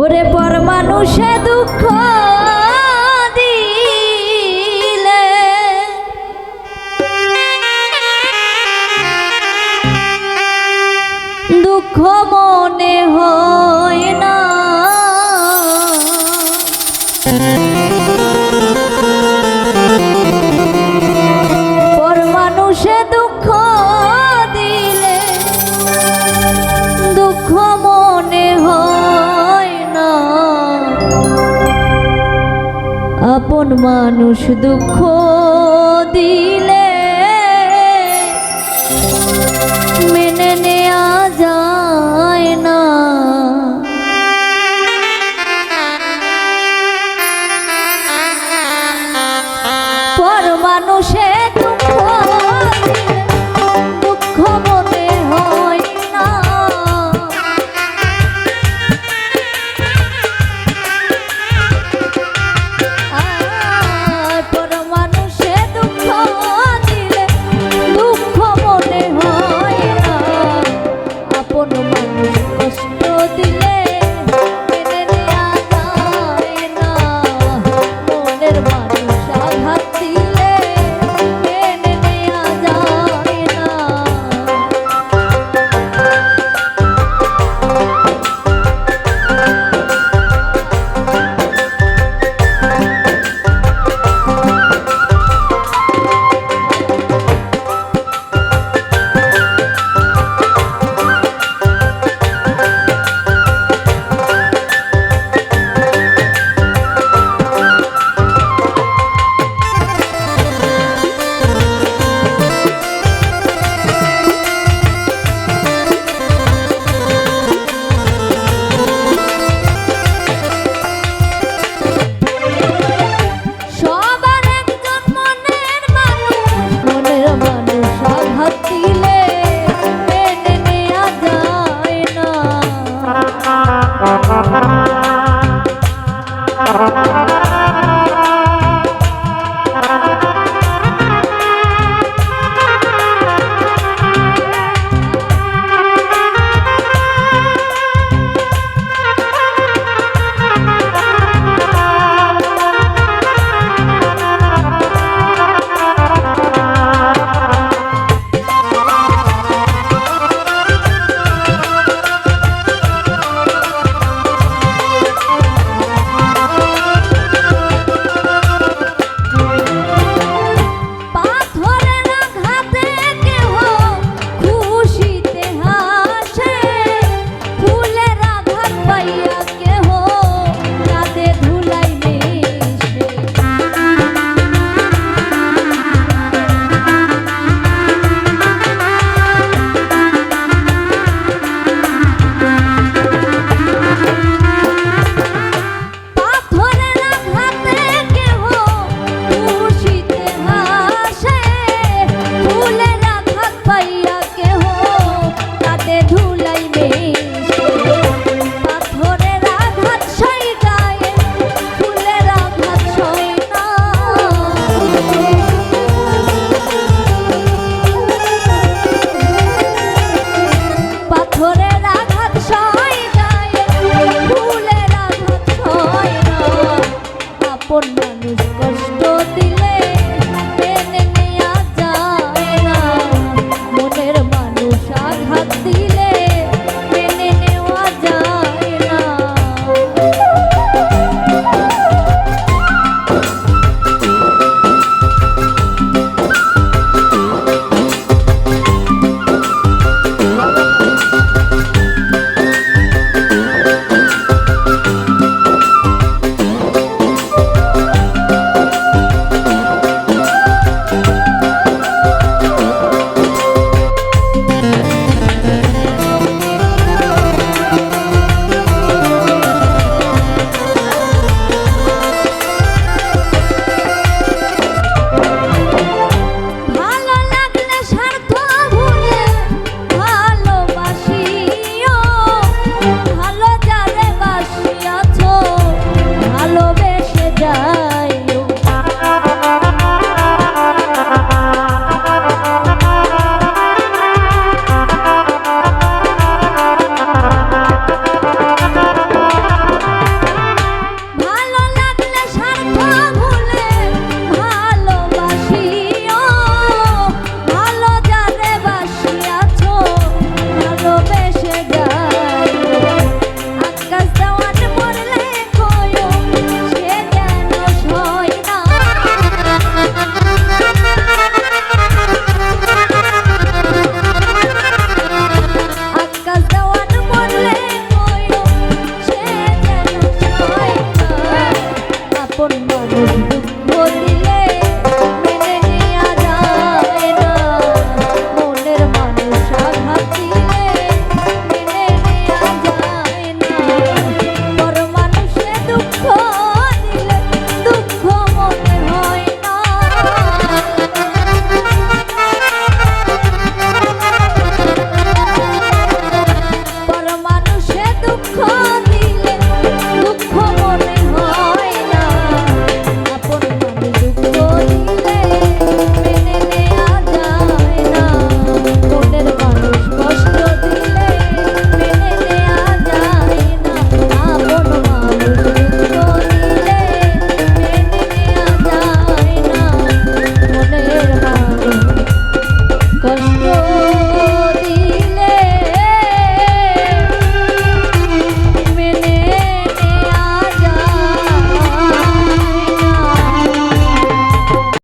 ওরে পর মানুষে দুঃখ দিলে। দুঃখ মনে হয় না। মন মানুষ দুঃখ দিলে মেনে নেয়া যায় না। পর মানুষের ভূপতি